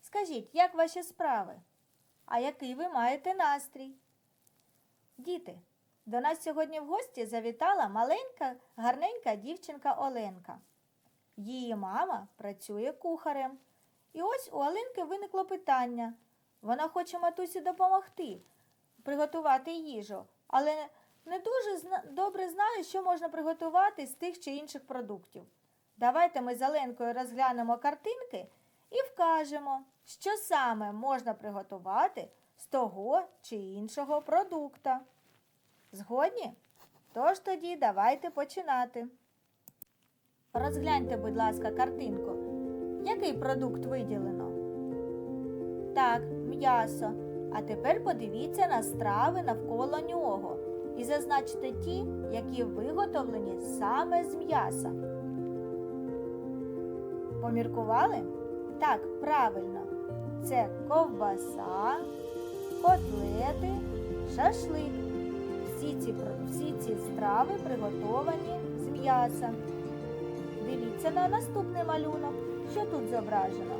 Розкажіть, як ваші справи? А який ви маєте настрій? Діти, до нас сьогодні в гості завітала маленька, гарненька дівчинка Оленка. Її мама працює кухарем. І ось у Оленки виникло питання. Вона хоче матусі допомогти приготувати їжу, але не дуже добре знає, що можна приготувати з тих чи інших продуктів. Давайте ми з Оленкою розглянемо картинки і вкажемо, що саме можна приготувати з того чи іншого продукта. Згодні? Тож тоді давайте починати. Розгляньте, будь ласка, картинку. Який продукт виділено? Так, м'ясо. А тепер подивіться на страви навколо нього і зазначте ті, які виготовлені саме з м'яса. Поміркували? Так, правильно. Це ковбаса, котлети, шашлик. Всі ці, всі ці страви приготовані з м'яса. Дивіться на наступний малюнок, що тут зображено.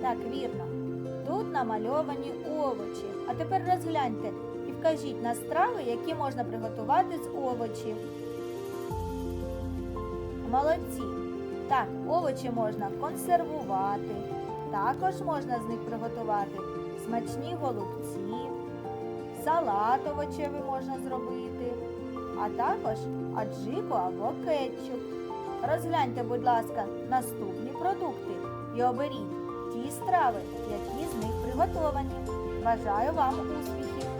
Так, вірно. Тут намальовані овочі. А тепер розгляньте і вкажіть на страви, які можна приготувати з овочів. Молодці. Так, овочі можна консервувати. Також можна з них приготувати смачні голубці, салат овочевий можна зробити, а також аджику або кетчуп. Розгляньте, будь ласка, наступні продукти і оберіть ті страви, які з них приготовані. Бажаю вам успіхів!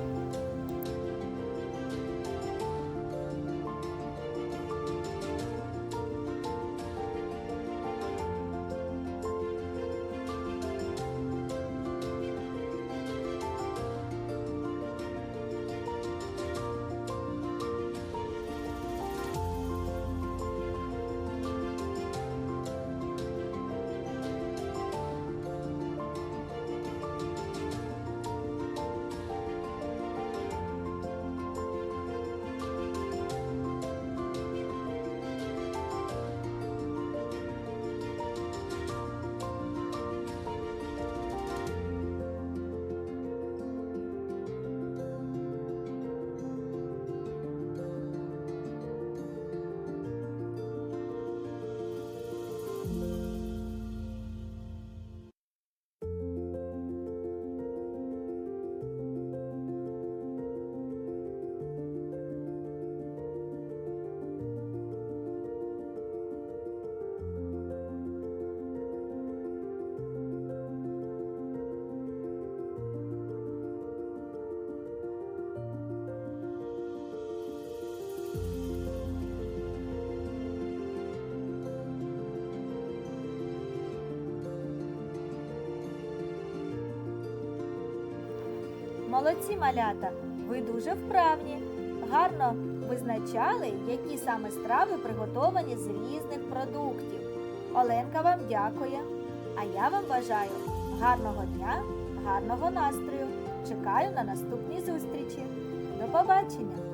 Молодці малята, ви дуже вправні. Гарно визначали, які саме страви приготовані з різних продуктів. Оленка вам дякує. А я вам бажаю гарного дня, гарного настрою. Чекаю на наступні зустрічі. До побачення!